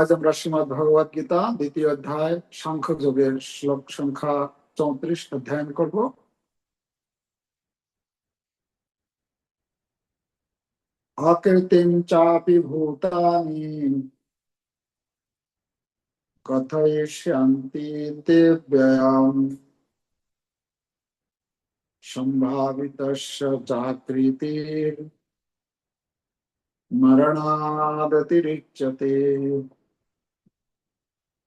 আজ আমরা শ্রীমদ ভগবত গীতা, দ্বিতীয় অধ্যায় সাংখ্য যোগের শ্লোক সংখ্যা চৌত্রিশ অধ্যয়ন করব। আকৃতিম চাপি ভূতানি মরণাদতিরিচ্যতে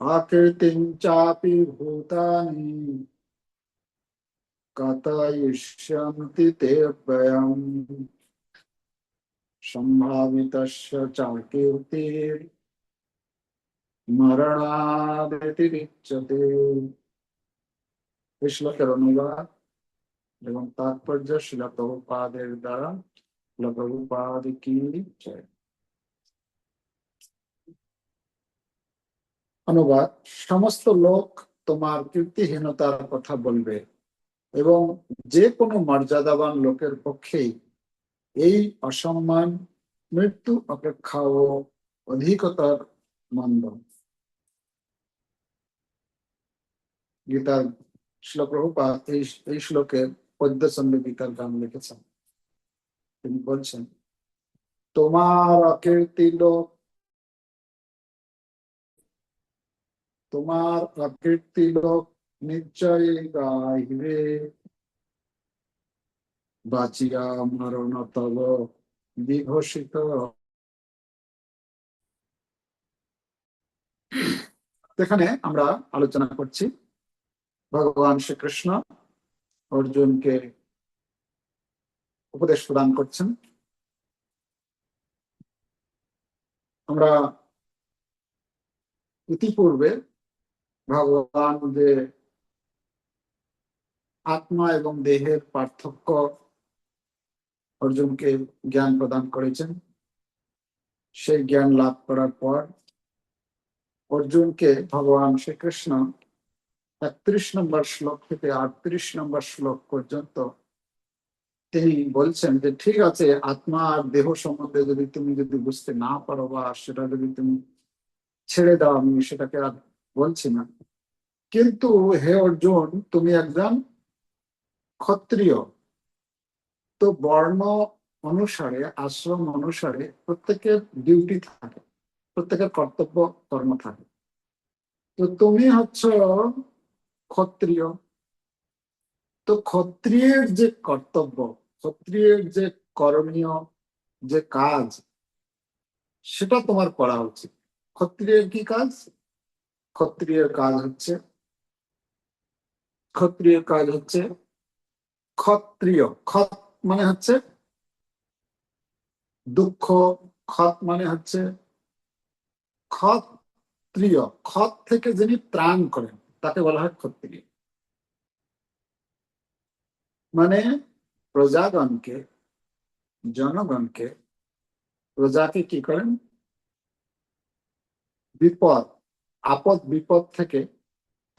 आकृतिं चापि भूतानि कथयिष्यन्ति ते व्ययम् सम्भावितस्य चाकीर्तिर् মরণাদিরিচ্যতে এই শ্লোকের অনুবাদ এবং তাৎপর্য শিলা প্রভুপাদের দ্বারা শিলা প্রভুপাদ কি জয়। অনুবাদ সমস্ত লোক তোমার কীর্তিহীনতার কথা বলবে এবং যে কোনো মর্যাদাবান লোকের পক্ষেই এই অসম্মান, মৃত্যু অপেক্ষাও অধিকতর মন্দ। গীতার শ্লোক প্রভুপাদ এই এই শ্লোকের সঙ্গে গীতার গান লিখেছেন। তিনি বলছেন, তোমার অকীর্তি লোক তোমার অকীর্তি লোক নিশ্চয় গাইবে বাচিয়া মরণ তব বিঘোষিত। এখানে আমরা আলোচনা করছি, ভগবান শ্রীকৃষ্ণ অর্জুনকে উপদেশ প্রদান করছেন। আমরা ইতিপূর্বে ভগবান যে আত্মা এবং দেহের পার্থক্য অর্জুনকে জ্ঞান প্রদান করেছেন। সেই জ্ঞান লাভ করার পর অর্জুনকে ভগবান শ্রীকৃষ্ণ একত্রিশ নম্বর শ্লোক থেকে আটত্রিশ নম্বর শ্লোক পর্যন্ত তিনি বলছেন যে, ঠিক আছে, আত্মা আর দেহ সম্বন্ধে যদি তুমি যদি বুঝতে না পারো বা সেটা যদি তুমি ছেড়ে দাও, আমি সেটাকে আর বলছি না। কিন্তু হে অর্জুন, তুমি একজন ক্ষত্রিয়। তো বর্ণ অনুসারে, আশ্রম অনুসারে প্রত্যেকের ডিউটি থাকে, প্রত্যেকের কর্তব্য কর্ম থাকে। তো তুমি হচ্ছ ক্ষত্রিয়। তো ক্ষত্রিয়ের যে কর্তব্য, ক্ষত্রিয়ের যে করণীয় যে কাজ, সেটা তোমার করা উচিত। ক্ষত্রিয়ের কি কাজ? ক্ষত্রিয়ের কাজ হচ্ছে। ক্ষত্রিয়ের কাজ হচ্ছে ক্ষত্রিয়। খত মানে হচ্ছে দুঃখ। খত মানে হচ্ছে ক্ষত্রিয়। খত থেকে যিনি ত্রাণ করেন, তাকে বলা হয় ক্ষত্রিয়। মানে প্রজাগণকে, জনগণকে প্রজাকে কি করেন? বিপদ আপদ বিপদ থেকে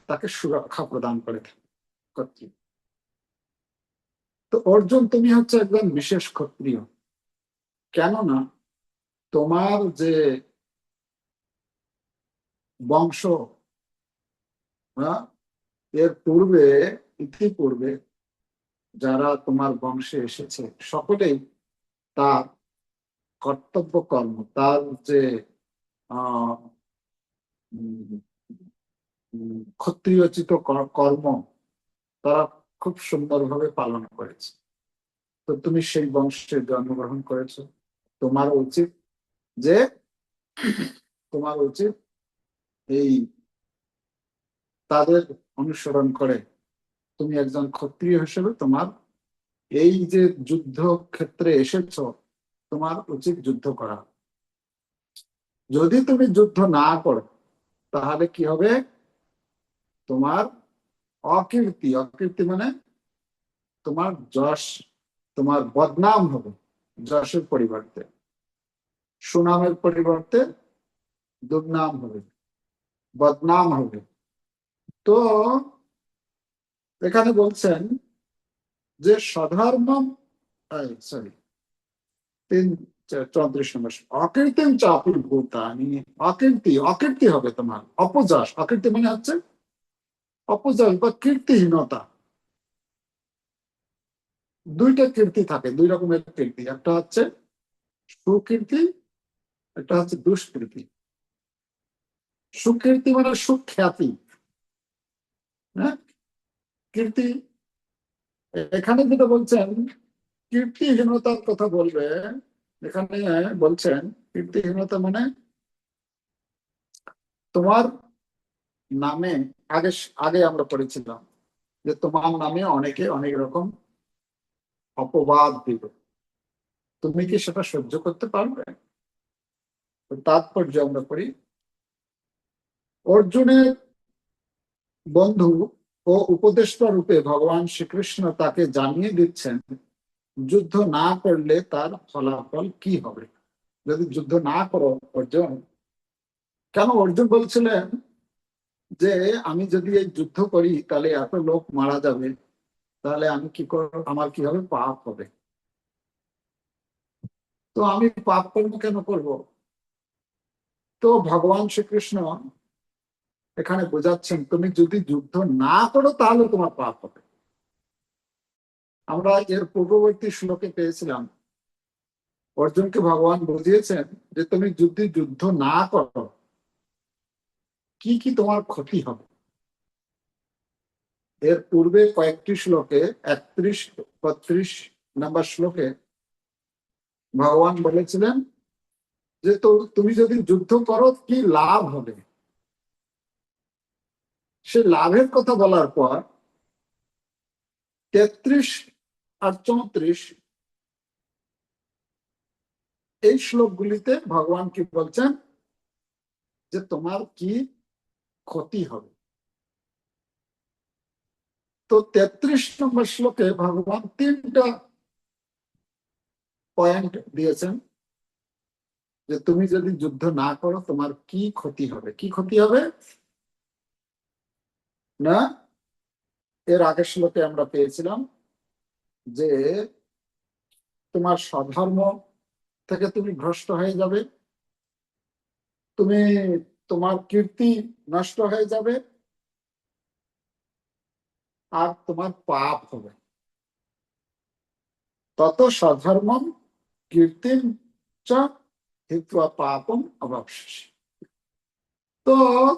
তাকে সুরক্ষা প্রদান করে ক্ষত্রিয় তো অর্জুন, তুমি হচ্ছে একজন বিশেষ ক্ষত্রিয়। কেননা তোমার যে বংশ এর পূর্বে, ইতিপূর্বে যারা তোমার বংশে এসেছে, সকলেই তার কর্তব্য কর্ম তার যে ক্ষত্রিয়চিত কর্ম তারা খুব সুন্দরভাবে পালন করেছে। তো তুমি সেই বংশে জন্মগ্রহণ করেছ। তোমার উচিত যে, তোমার উচিত এই তাদের অনুসরণ করে তুমি একজন ক্ষত্রিয় হিসেবে তোমার এই যে যুদ্ধ ক্ষেত্রে এসেছ, তোমার উচিত যুদ্ধ করা। যদি তুমি যুদ্ধ না করো তাহলে কি হবে? তোমার অকীর্তি অকীর্তি মানে তোমার যশ, তোমার বদনাম হবে যশের পরিবর্তে। সুনামের পরিবর্তে দুর্নাম হবে, বদনাম হবে। তো এখানে বলছেন যে সাধারণ সরি তিন নম্বর অকীর্তিম চাপি ভূতানি হবে তোমার মানে হচ্ছে বা কীর্তিহীনতা। দুইটা কীর্তি থাকে, দুই রকমের কীর্তি। একটা হচ্ছে সুকীর্তি, একটা হচ্ছে দুষ্কৃতি সুকীর্তি মানে সুখ্যাতি। হ্যাঁ? কীর্তি, এখানে যেটা বলছেন, কীর্তিহীনতার কথা বলবে এখানে বলছেন কীর্তিহীনতা মানে তোমার নামে আগে আগে আমরা পড়েছিলাম যে তোমার নামে অনেকে অনেক রকম অপবাদ দিবে। তুমি কি সেটা সহ্য করতে পারবে? তাৎপর্য আমরা করি অর্জুনের বন্ধু ও উপদেষ্টা রূপে ভগবান শ্রীকৃষ্ণ তাকে জানিয়ে দিচ্ছেন যুদ্ধ না করলে তার ফলাফল কি হবে? যদি যুদ্ধ না করো অর্জুন, কেন অর্জুন বলছিলেন যে আমি যদি এই যুদ্ধ করি, তাহলে এত লোক মারা যাবে, তাহলে আমি কি করব আমার কি হবে পাপ হবে? তো আমি পাপ কর্ম কেন করব? তো ভগবান শ্রীকৃষ্ণ এখানে বোঝাচ্ছেন, তুমি যদি যুদ্ধ না করো, তাহলে তোমার পাপ হবে। আমরা এর পূর্ববর্তী শ্লোকে পেয়েছিলাম। অর্জুনকে ভগবান বুঝিয়েছেন যে তুমি যদি যুদ্ধ না করো, কি কি তোমার ক্ষতি হবে? এর পূর্বে কয়েকটি শ্লোকে, একত্রিশ, বত্রিশ নাম্বার শ্লোকে ভগবান বলেছিলেন যে তো তুমি যদি যুদ্ধ করো, কি লাভ হবে? সে লাভের কথা বলার পর তেত্রিশ আর চৌত্রিশ। এই শ্লোকগুলিতে ভগবান কি বলছেন? যে তোমার কি ক্ষতি হবে? তো তেত্রিশ নম্বর শ্লোকে ভগবান তিনটা পয়েন্ট দিয়েছেন যে তুমি যদি যুদ্ধ না করো, তোমার কি ক্ষতি হবে? কি ক্ষতি হবে? না, এর আগের শ্লোকে আমরা পেয়েছিলাম যে তোমার স্বধর্ম থেকে তুমি ভ্রষ্ট হয়ে যাবে, তুমি তোমার কীর্তি নষ্ট হয়ে যাবে, আর তোমার পাপ হবে। তত স্বধর্মম কীর্তিম চ পাপম অবশেষ। তো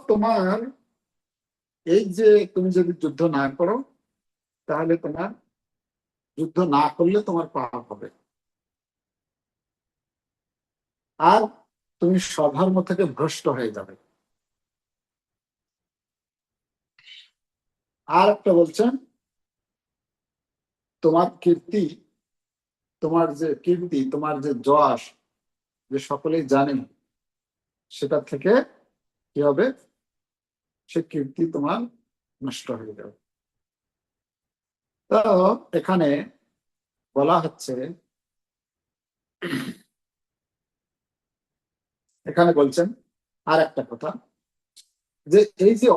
তোমার এই যে তুমি যদি যুদ্ধ না করো, তাহলে তোমার যুদ্ধ না করলে তোমার পাপ হবে। আর তুমি স্বধর্ম থেকে ভ্রষ্ট হয়ে যাবে। আর একটা বলছেন, তোমার কীর্তি, তোমার যে কীর্তি, তোমার যে যশ, যে সকলেই জানেন সেটা থেকে কি হবে? সে কীর্তি তোমার নষ্ট হয়ে যাবে। তো এখানে বলা হচ্ছে, এখানে বলছেন আর একটা কথা, যে এই যে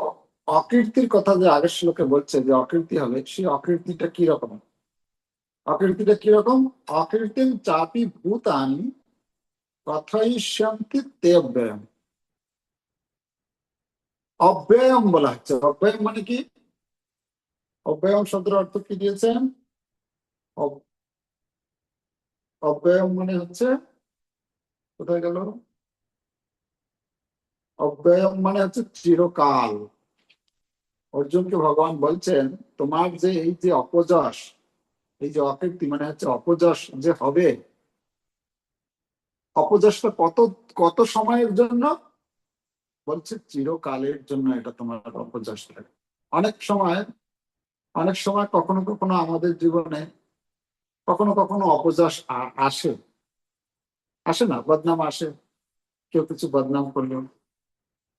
অকীর্তির কথা যে আগের শ্লোকে বলছে যে অকীর্তি হবে, সেই অকীর্তিটা কি রকম? অকীর্তিটা কীরকম অকীর্তিম চাপি ভূতানি কথাইষ্যন্তি তে অব্যয়ম অব্যয়ম বলা হচ্ছে। অব্যয়ম মানে কি? অব্যয়ম শব্দের অর্থ কি দিয়েছেন? অব্যয়ম মানে হচ্ছে, কোথায় গেল? অব্যয়ম মানে হচ্ছে চিরকাল। অর্জুনকে ভগবান বলছেন, তোমার যে এই যে অপযশ, এই যে অকীর্তি মানে হচ্ছে অপযশ যে হবে, অপযশটা কত কত সময়ের জন্য? বলছে চিরকালের জন্য এটা তোমার অপযশ। অনেক সময় অনেক সময় কখনো কখনো আমাদের জীবনে কখনো কখনো অপযশ আসে। আসে না, বদনাম আসে, কেউ কিছু বদনাম করল।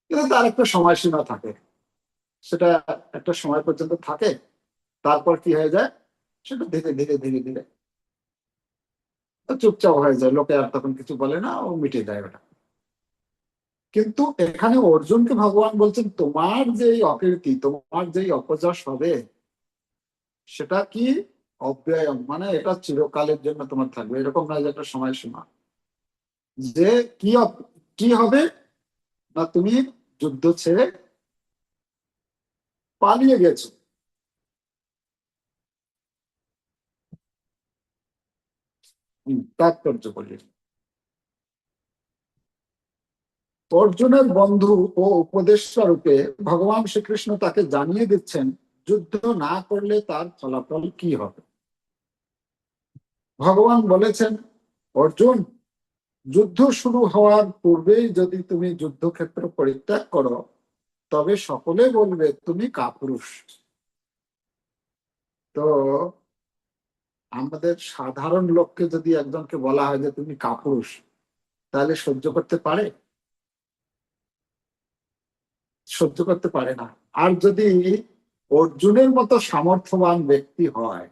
কিন্তু তার একটা সময়সীমা থাকে। সেটা একটা সময় পর্যন্ত থাকে, তারপর কি হয়ে যায়? সেটা ধীরে ধীরে ধীরে ধীরে। চুপচাপ হয়ে যায়, লোকে আর তখন কিছু বলে না, ও মিটে দেয় ওটা। কিন্তু এখানে অর্জুনকে ভগবান বলছেন, তোমার যে অকীর্তি, তোমার যে অপযশ হবে সেটা কি অব্যয় মানে এটা চিরকালের জন্য তোমার থাকবে। এরকম নয় যে একটা সময়সীমা যে কি কি হবে না তুমি যুদ্ধ ছেড়ে পালিয়ে গেছো? তাৎপর্য বলি। অর্জুনের বন্ধু ও উপদেষ্টা রূপে ভগবান শ্রীকৃষ্ণ তাকে জানিয়ে দিচ্ছেন যুদ্ধ না করলে তার ফলাফল কি হবে? ভগবান বলেছেন, অর্জুন, যুদ্ধ শুরু হওয়ার পূর্বেই যদি তুমি যুদ্ধক্ষেত্র পরিত্যাগ করো, তবে সকলে বলবে, তুমি কাপুরুষ। তো আমাদের সাধারণ লোককে যদি একজনকে বলা হয় যে তুমি কাপুরুষ, তাহলে সহ্য করতে পারে? সহ্য করতে পারে না। আর যদি অর্জুনের মতো সামর্থ্যবান ব্যক্তি হয়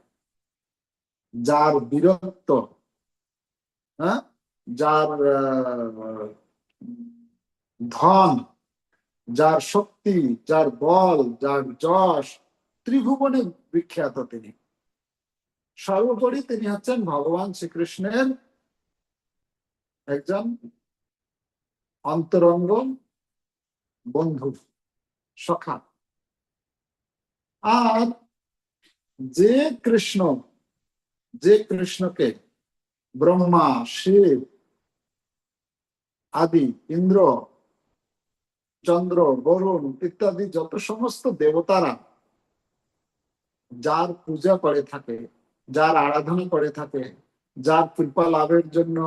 যার বীরত্ব হ্যাঁ? যার ধন, যার শক্তি, যার বল, যার যশ, ত্রিভুবনে বিখ্যাত তিনি। সর্বোপরি তিনি হচ্ছেন ভগবান শ্রীকৃষ্ণের একজন অন্তরঙ্গ বন্ধু, সখা। আর যে কৃষ্ণ, যে কৃষ্ণকে ব্রহ্মা, শিব আদি, ইন্দ্র, চন্দ্র, বরুণ ইত্যাদি যত সমস্ত দেবতারা যার পূজা করে থাকে, যার আরাধনা করে থাকে, যার কৃপা লাভের জন্য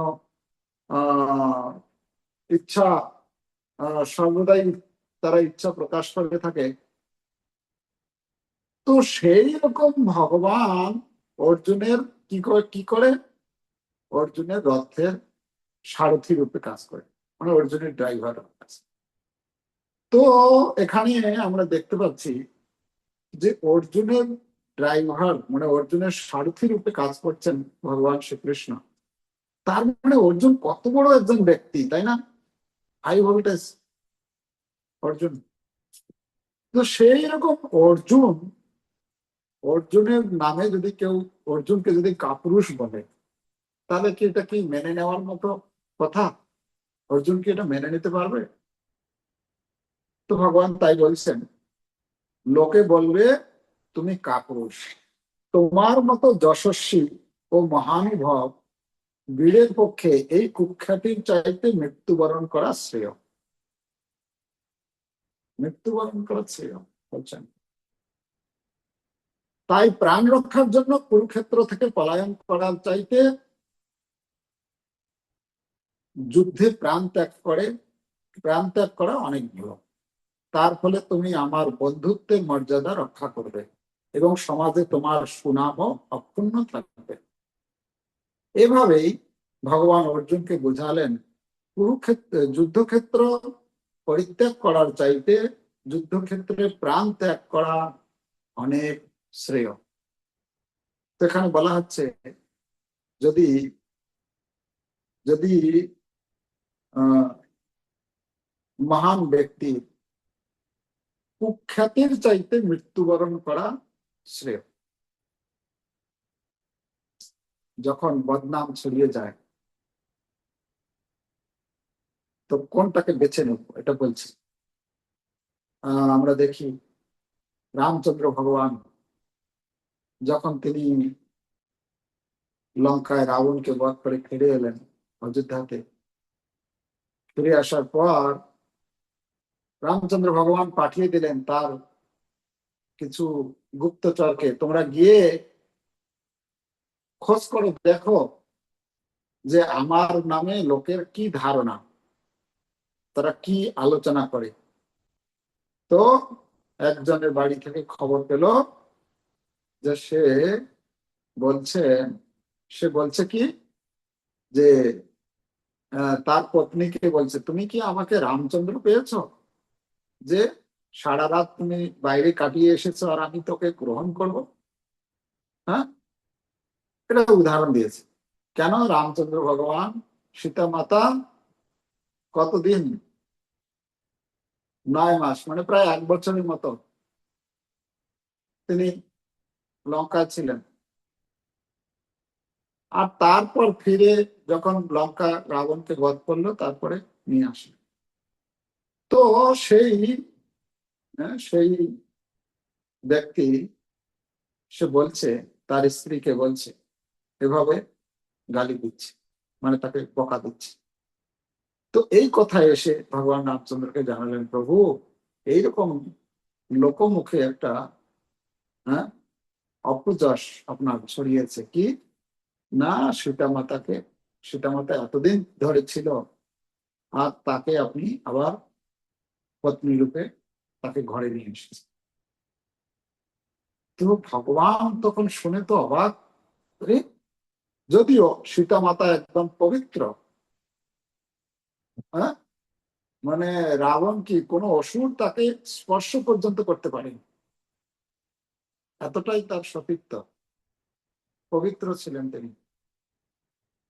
ইচ্ছা সর্বদাই তারা ইচ্ছা প্রকাশ করে থাকে তো সেই রকম ভগবান অর্জুনের কি করে কি করে? অর্জুনের রথের সারথি রূপে কাজ করে। মানে অর্জুনের ড্রাইভার তো এখানে আমরা দেখতে পাচ্ছি যে অর্জুনের ড্রাইভার মানে অর্জুনের সারথি রূপে কাজ করছেন ভগবান শ্রীকৃষ্ণ। তার মানে অর্জুন কত বড় একজন ব্যক্তি, তাই না? High voltage Arjun. তো সেই রকম অর্জুন অর্জুনের নামে যদি কেউ অর্জুনকে যদি কাপুরুষ বলে, তাহলে কি এটা কি মেনে নেওয়ার মতো কথা? অর্জুন কি এটা মেনে নিতে পারবে? তো ভগবান তাই বলছেন, লোকে বলবে, তুমি কাপুরুষ। তোমার মতো যশস্বী ও মহানুভব বীরের পক্ষে এই কুখ্যাতির চাইতে মৃত্যুবরণ করা শ্রেয়। মৃত্যুবরণ করা শ্রেয়, বলছেন। তাই প্রাণ রক্ষার জন্য কুরুক্ষেত্র থেকে পলায়ন করার চাইতে যুদ্ধে প্রাণ ত্যাগ করে, প্রাণ ত্যাগ করা অনেক ভালো। তার ফলে তুমি আমার বন্ধুত্বের মর্যাদা রক্ষা করবে এবং সমাজে তোমার সুনামও অক্ষুণ্ণ থাকবে। এভাবেই ভগবান অর্জুনকে বোঝালেন, কুরুক্ষেত্র, যুদ্ধক্ষেত্র পরিত্যাগ করার চাইতে যুদ্ধক্ষেত্রে প্রাণ ত্যাগ করা অনেক শ্রেয়। এখানে বলা হচ্ছে, যদি যদি মহান ব্যক্তি কুখ্যাতির চাইতে মৃত্যুবরণ করা শ্রেয়। যখন বদনাম ছড়িয়ে যায়, তো কোনটাকে বেছে নেব? এটা বলছি। আমরা দেখি, রামচন্দ্র ভগবান যখন তিনি লঙ্কায় রাবণকে বধ করে ফিরে এলেন অযোধ্যাতে, ফিরে আসার পর রামচন্দ্র ভগবান পাঠিয়ে দিলেন তার কিছু গুপ্তচরকে, তোমরা গিয়ে খোঁজ করে দেখো যে আমার নামে লোকের কি ধারণা, তারা কি আলোচনা করে। তো একজনের বাড়ি থেকে খবর পেল যে সে বলছে সে বলছে কি? যে তার পত্নীকে বলছে, তুমি কি আমাকে রামচন্দ্র পেয়েছ? যে সারা রাত তুমি বাইরে কাটিয়ে এসেছ আর আমি তোকে গ্রহণ করব? হ্যাঁ? এটা উদাহরণ দিয়েছে। কেন রামচন্দ্র ভগবান সীতা মাতা কতদিন? নয় মাস মানে প্রায় এক বছরের মতো। তিনি লঙ্কা ছিলেন। আর তারপর ফিরে যখন লঙ্কা রাবণকে বধ করল তারপরে নিয়ে আসে তো সেই হ্যাঁ, সেই ব্যক্তি সে বলছে তার স্ত্রীকে বলছে এভাবে গালি দিচ্ছে মানে তাকে বকা দিচ্ছে। তো এই কথা এসে ভগবান রামচন্দ্রকে জানালেন প্রভু এইরকম লোকমুখে একটা হ্যাঁ অপযশ আপনার ছড়িয়েছে কি? না সীতা মাতাকে সীতা মাতা এতদিন ধরে ছিল আর তাকে আপনি আবার পত্নী রূপে তাকে ঘরে নিয়ে এসেছেন। তো ভগবান তখন শুনে তো অবাক যদিও সীতা মাতা একদম পবিত্র হ্যাঁ? মানে রাবণ কি কোনো অসুর তাকে স্পর্শ পর্যন্ত করতে পারেনি? এতটাই তার সতীত্ব। পবিত্র ছিলেন তিনি।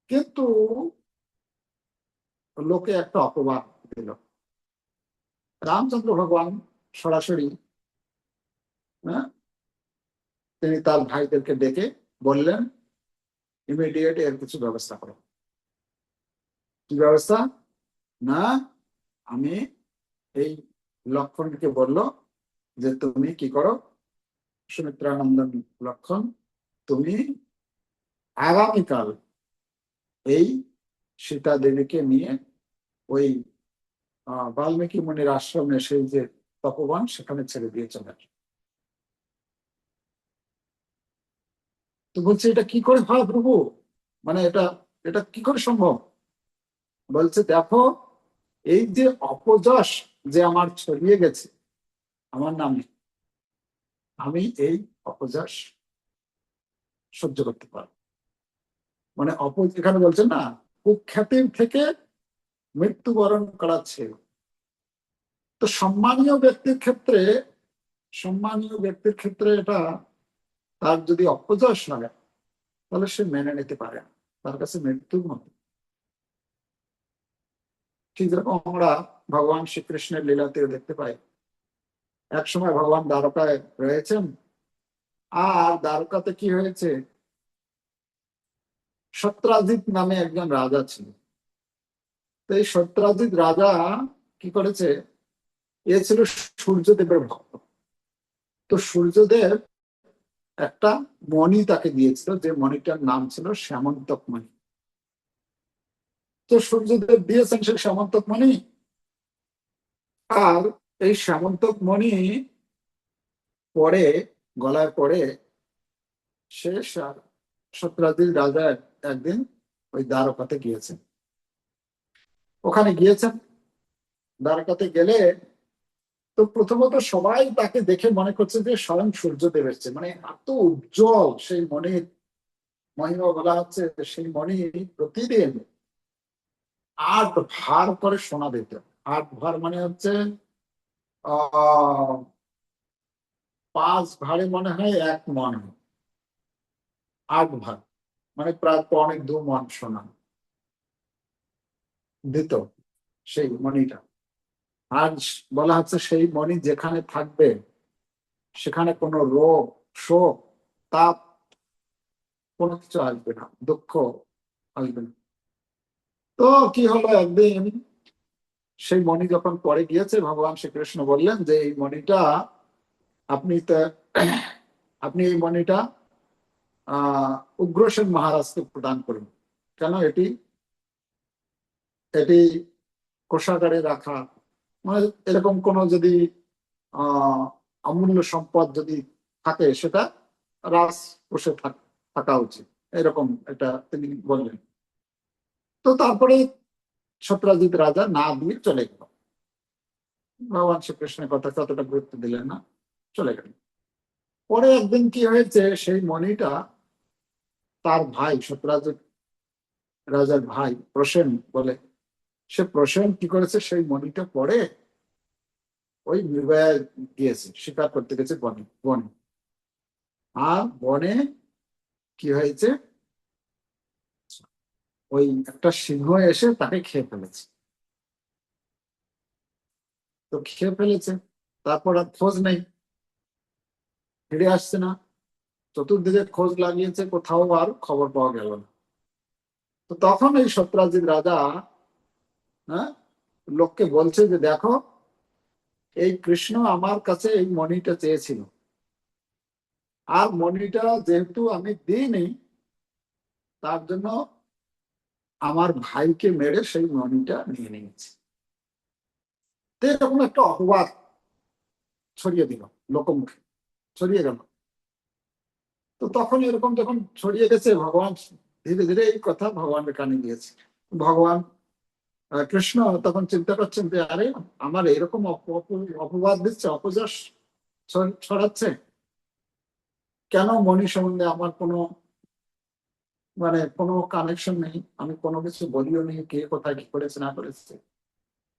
কিন্তু লোকে একটা অপবাদ দিল। রামচন্দ্র ভগবান সরাসরি হ্যাঁ তিনি তার ভাইদেরকে ডেকে বললেন ইমিডিয়েট এর কিছু ব্যবস্থা করো। কি ব্যবস্থা? না, আমি এই লক্ষণকে বলল যে তুমি কি করো? সুমিত্রানন্দন লক্ষণ, তুমি আগামীকাল এই সীতা দেবীকে নিয়ে ওই বাল্মীকি মুনির আশ্রমে সেই যে তপবান সেখানে ছেড়ে দিয়ে চলে। তো বলছে, এটা কি করে হয় প্রভু মানে এটা এটা কি করে সম্ভব বলছে, দেখো, এই যে অপযশ যে আমার ছড়িয়ে গেছে, আমার নামে আমি এই অপযশ সহ্য করতে পারব। মানে অপ এখানে বলছে না কুখ্যাতির থেকে মৃত্যুবরণ করাচ্ছে তো সম্মানীয় ব্যক্তির ক্ষেত্রে, সম্মানীয় ব্যক্তির ক্ষেত্রে এটা তার যদি অপযশ হয়, তাহলে সে মেনে নিতে পারে। তার কাছে মৃত্যুর মতো ঠিক যেরকম আমরা ভগবান শ্রীকৃষ্ণের লীলাতেও দেখতে পাই এক সময় ভগবান দ্বারকায় রয়েছেন। আর দ্বারকাতে কি হয়েছে? সত্রাজিৎ নামে একজন রাজা ছিল। তো এই সত্রাজিৎ রাজা কি করেছে? এ ছিল সূর্যদেবের ভক্ত। তো সূর্যদেব একটা মণি তাকে দিয়েছিল, যে মণিটার নাম ছিল শ্যামন্তক মণি। তো সূর্যদেব দিয়েছেন সেই শ্যামন্তক মণি। আর এই শ্যামন্তক মণি পরে গলায় পরে, সে সত্রাজিৎ রাজা একদিন ওই দ্বারকাতে গিয়েছেন। ওখানে গিয়েছেন। দ্বারকাতে গেলে তো প্রথমত সবাই তাকে দেখে মনে করছে যে স্বয়ং সূর্যদেব এসছে মানে এত উজ্জ্বল সেই মণির মহিমা বলা হচ্ছে সেই মণি প্রতিদিন আট ভার করে সোনা দিত আট ভার মানে হচ্ছে পাঁচ ভারে মনে হয় এক মন। আট ভাগ। মানে প্রায় পৌনে দু মন সোনা দিত সেই মণিটা। আজ বলা হচ্ছে সেই মণি যেখানে থাকবে, সেখানে কোনো রোগ, শোক, তাপ, কোনো কিছু আসবে না, দুঃখ আসবে না। তো কি হলো একদিন? সেই মণি যখন পরে গিয়েছে, ভগবান শ্রীকৃষ্ণ বললেন যে, এই মণিটা, আপনি আপনি এই মণিটা আহ উগ্রসেন মহারাজকে প্রদান করুন। কেন? এটি এটি কোষাগারে রাখা মানে এরকম কোন যদি অমূল্য সম্পদ যদি থাকে, সেটা রাস কোষে থাকা উচিত। এরকম এটা তিনি বললেন। তো তারপরে সত্রাজিৎ রাজা না দিয়ে চলে গেল। ভগবান শ্রীকৃষ্ণের কথা ততটা গুরুত্ব দিলেন না, চলে গেল। পরে একদিন কি হয়েছে, সেই মণিটা তার ভাই সত্যরাজ রাজার ভাই প্রসেন বলে, সে প্রসেন কি করেছে, সেই মণিটা পরে ওই নির্ভয়া গিয়েছে, শিকার করতে গেছে বনে বনে। আর বনে কি হয়েছে ওই একটা সিংহ এসে তাকে খেয়ে ফেলেছে। তো খেয়ে ফেলেছে, তারপর আর খোঁজ নেই। ফিরে আসছে না। চতুর্দিকে খোঁজ লাগিয়েছে, কোথাও আর খবর পাওয়া গেল না। তো তখন এই সত্রাজিৎ রাজা হ্যাঁ লোককে বলছে যে, দেখো, এই কৃষ্ণ আমার কাছে এই মণিটা চেয়েছিল। আর মণিটা যেহেতু আমি দিইনি, তার জন্য আমার ভাইকে মেরে সেই মণিটা নিয়ে নিয়েছে। এরকম একটা অপবাদ ছড়িয়ে দিল লোকমুখে, ছড়িয়ে গেল। তো তখন এরকম যখন ছড়িয়ে গেছে, ভগবান ধীরে ধীরে এই কথা ভগবানের কানে গিয়েছে ভগবান কৃষ্ণ তখন চিন্তা করছেন যে, আরে, আমার এরকম অপ- অপ- অপবাদ দিচ্ছে, অপযশ ছড়াচ্ছে। কেন মণি সম্বন্ধে আমার কোনো মানে কোনো কানেকশন নেই। আমি কোনো কিছু বলিও নেই কে কোথায় কি করেছে না করেছে।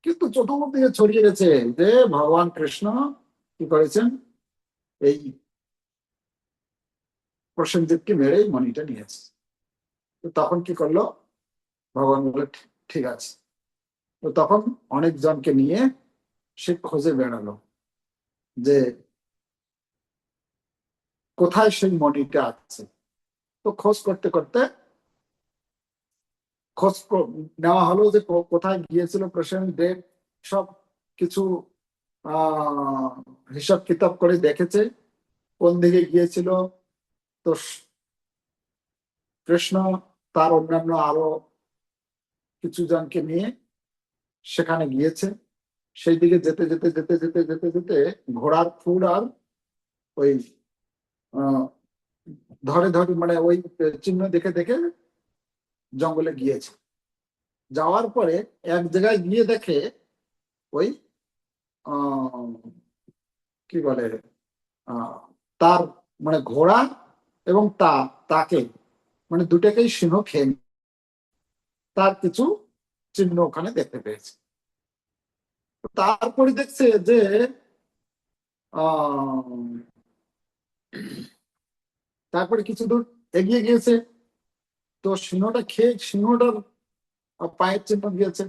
কিন্তু চতুর্দিকে ছড়িয়ে গেছে যে ভগবান কৃষ্ণ কি করেছেন? এই প্রসেনজিৎকে মেরে এই মণিটা নিয়েছে। তো তখন কি করল? ভগবান বলে "ঠিক- আছে। তো তখন অনেক জনকে নিয়ে সে খোঁজে বেড়ালো যে কোথায় সেই মণিটা আছে। তো খোঁজ করতে করতে খোঁজ নেওয়া হলো যে কোথায় গিয়েছিল প্রসেন দেব, সব কিছু হিসাব কিতাব করে দেখেছে, কোন দিকে গিয়েছিল, তো কৃষ্ণ তার অন্যান্য আরও কিছু জনকে নিয়ে সেখানে গিয়েছে। সেই দিকে যেতে যেতে যেতে যেতে যেতে যেতে ঘোড়ার ফুল আর ওই ধরে ধরে মানে ওই চিহ্ন দেখে দেখে জঙ্গলে গিয়েছে। যাওয়ার পরে এক জায়গায় গিয়ে দেখে ওই কি বলে তার মানে ঘোড়া এবং তা তাকে মানে দুটাকেই সিংহ খেয়ে তার কিছু চিহ্ন ওখানে দেখতে পেয়েছে। তারপরে দেখছে যে আহ, তারপরে কিছু দূর এগিয়ে গিয়েছে। তো সিংহটা খেয়ে সিংহটার পায়ের চিহ্ন দিয়েছে।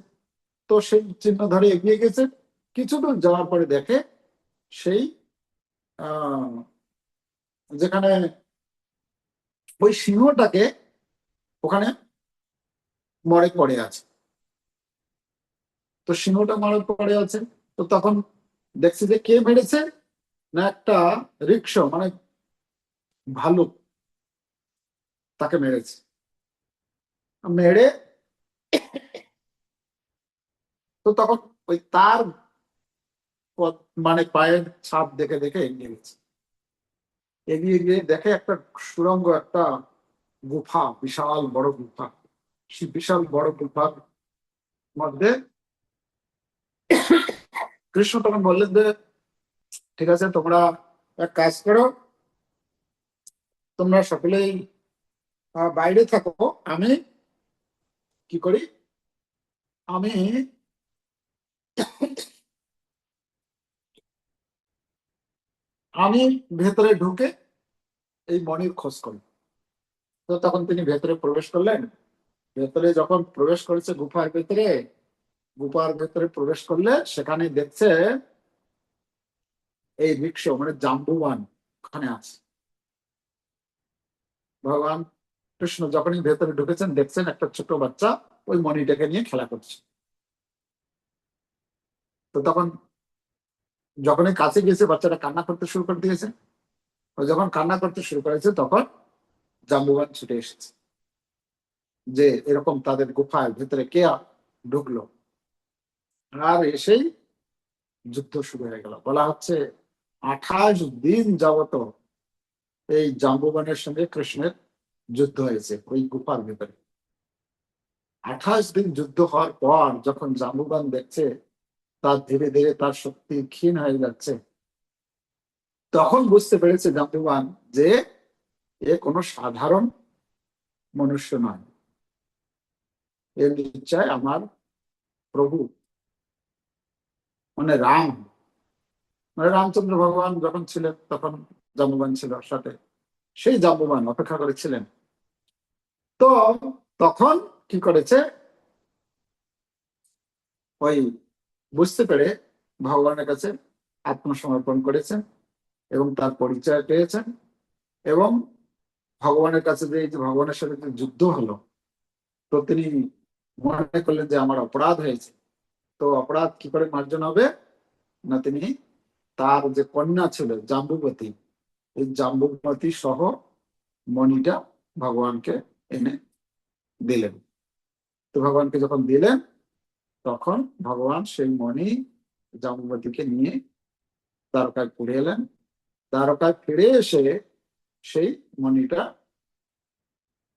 তো সেই চিহ্ন ধরে এগিয়ে গেছে। কিছু দূর যাওয়ার পরে দেখে সেই যেখানে ওই সিংহটাকে ওখানে মরে পড়ে আছে। তো সিংহটা মরে পড়ে আছে। তো তখন দেখছে যে কে মেরেছে? না একটা রিক্সা মানে ভালুক তাকে মেরেছে। মেরে তো তখন ওই তার মানে পায়ের ছাপ দেখে দেখে এগিয়ে গেছে। এগিয়ে গিয়ে দেখে একটা সুরঙ্গ, একটা গুফা, বিশাল বড় গুফা। সেই বিশাল বড় গুফার মধ্যে কৃষ্ণ তখন বললেন যে, ঠিক আছে, তোমরা এক কাজ করো তোমরা সকলেই বাইরে থাকো। আমি কি করি? আমি আমি ভেতরে ঢুকে এই মনির খোঁজ করি। তো তখন তিনি ভেতরে প্রবেশ করলেন। ভেতরে যখন প্রবেশ করেছে গুফার ভেতরে গুফার ভেতরে প্রবেশ করলে সেখানে দেখছে এই বৃক্ষ মানে জাম্বুবান ওখানে আছে। ভগবান কৃষ্ণ যখনই ভেতরে ঢুকেছেন, দেখছেন একটা ছোট বাচ্চা ওই মণিটাকে নিয়ে খেলা করছে। তো তখন যখনই কাছে গিয়েছে, বাচ্চাটা কান্না করতে শুরু করে দিয়েছে। যখন কান্না করতে শুরু করেছে, তখন জাম্বুবান ছুটে এসেছে যে এরকম তাদের গুফার ভেতরে কে ঢুকলো? আর এসেই যুদ্ধ শুরু হয়ে গেল। বলা হচ্ছে, আঠাশ দিন যাবত এই জাম্বুবানের সঙ্গে কৃষ্ণের যুদ্ধ হয়েছে, ওই গুফার ভেতরে। আঠাশ দিন যুদ্ধ হওয়ার পর যখন জাম্বুবান দেখছে, তার ধীরে ধীরে তার শক্তি ক্ষীণ হয়ে যাচ্ছে, তখন বুঝতে পেরেছে জাম্বুবান যে এ কোনো সাধারণ মনুষ্য নয়। এর নিশ্চয় আমার প্রভু মানে রাম। মানে রামচন্দ্র ভগবান যখন ছিলেন, তখন জাম্বুবান ছিল সাথে। সেই জাম্বুবান অপেক্ষা করেছিলেন। তো তখন কি করেছে? ওই বুঝতে পেরে ভগবানের কাছে আত্মসমর্পণ করেছেন এবং তার পরিচয় পেয়েছেন এবং ভগবানের কাছে যে ভগবানের সাথে যে যুদ্ধ হলো, তো তিনি মনে করলেন যে আমার অপরাধ হয়েছে। তো অপরাধ কি করে মার্জন হবে? না তিনি তার যে কন্যা ছিল জাম্বুবতী এই জাম্বুবতী সহ মণিটা ভগবানকে এনে দিলেন। তো ভগবানকে যখন দিলেন, তখন ভগবান সেই মণি জাম্বুবতীকে নিয়ে দ্বারকায় ফিরে এলেন। দ্বারকায় ফিরে এসে সেই মণিটা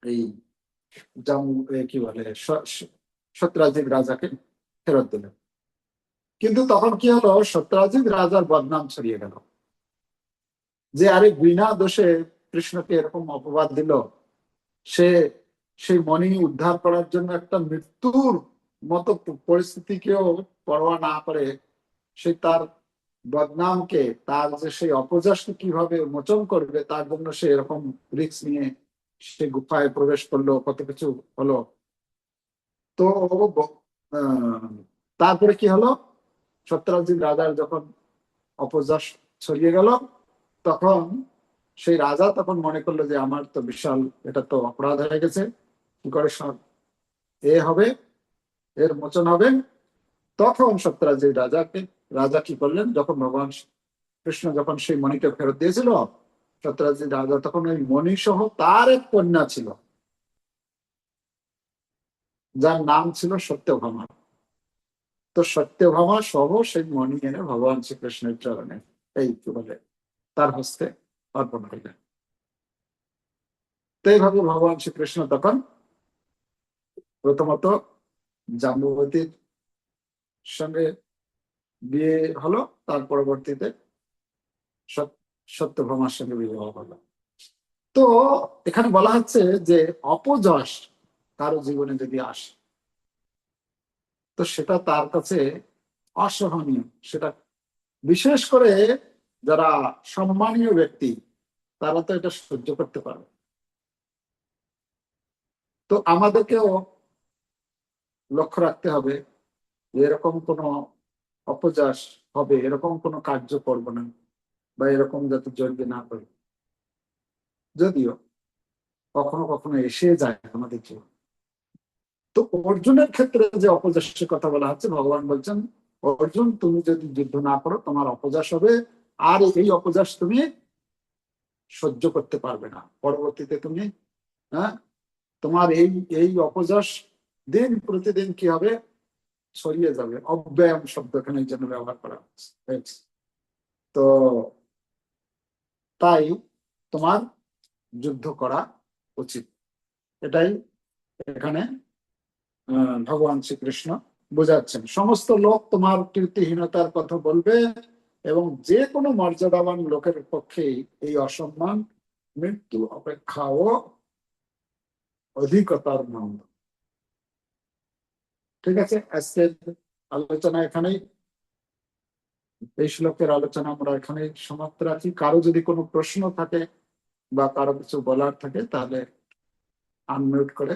এই জামু কি বলে, স- স- সত্যরাজিত রাজাকে ফেরত দিলেন। কিন্তু তখন কি হলো সত্যরাজিত রাজার বদনাম ছড়িয়ে গেল। যে আরে বিনা দোষে কৃষ্ণকে এরকম অপবাদ দিল, সে সেই মণি উদ্ধার করার জন্য একটা মৃত্যুর মতো পরিস্থিতিকেও পরোয়া না করে, সে তার বদনামকে, তার যে সেই অপযশকে কীভাবে মোচন করবে, তার জন্য সে এরকম রিক্স নিয়ে সে গুফায় প্রবেশ করল, কত কিছু হলো। তো তারপরে কি হলো? সত্যরাজিৎ রাজার যখন অপযশ ছড়িয়ে গেল তখন সেই রাজা তখন মনে করল যে আমার তো বিশাল, এটা তো অপরাধ হয়ে গেছে। কি করে এ হবে, এর মোচন হবে? তখন সত্যরাজিৎ রাজাকে, রাজা কি করলেন? যখন ভগবান কৃষ্ণ যখন সেই মণিটা ফেরত দিয়েছিল সত্যরাজিৎ রাজা তখন ওই মণি সহ তার এক কন্যা ছিল। যার নাম ছিল সত্যভামা। তো সত্যভামা সহ সেই মণি এনে ভগবান শ্রীকৃষ্ণের চরণে, এই কি বলে? তার হস্তে অর্পণ করলেন। তো এইভাবে ভগবান শ্রীকৃষ্ণ তখন প্রথমত জাম্বুবতীর সঙ্গে বিয়ে হলো, তার পরবর্তীতে সত- সত্যভামার সঙ্গে বিবাহ হলো। তো এখানে বলা হচ্ছে যে অপযশ কারও জীবনে যদি আসে, তো সেটা তার কাছে অসহনীয়। সেটা বিশেষ করে যারা সম্মানীয় ব্যক্তি, তারা তো এটা সহ্য করতে পারবে তো আমাদেরকেও লক্ষ্য রাখতে হবে, এরকম কোনো অপযাস হবে, এরকম কোনো কার্য করব না, বা এরকম যাতে জড়িয়ে না করি। যদিও কখনো কখনো এসে যায় আমাদের জীবন তো অর্জুনের ক্ষেত্রে যে অপযশের কথা বলা হচ্ছে, ভগবান বলছেন, অর্জুন, তুমি যদি যুদ্ধ না করো, তোমার অপযাস হবে আর এই অপযাস তুমি সহ্য করতে পারবে না। পরবর্তীতে তুমি হ্যাঁ তোমার এই এই অপযাস দিন প্রতিদিন কি হবে? ছড়িয়ে যাবে। অব্যয়াম শব্দ এখানে জন্য ব্যবহার করা হয়েছে তো তাই তোমার যুদ্ধ করা উচিত। এটাই এখানে ভগবান শ্রীকৃষ্ণ বোঝাচ্ছেন। সমস্ত লোক তোমার কীর্তিহীনতার কথা বলবে। এবং যে কোনো মর্যাদাবান লোকের পক্ষে এই অসম্মান, মৃত্যু অপেক্ষাও অধিকতর মন্দ ঠিক আছে, আজকের আলোচনা এখানেই। এই শ্লোকের আলোচনা আমরা এখানে সমাপ্ত রাখি। কারও যদি কোনো প্রশ্ন থাকে বা কারও কিছু বলার থাকে, তাহলে আনমিউট করে।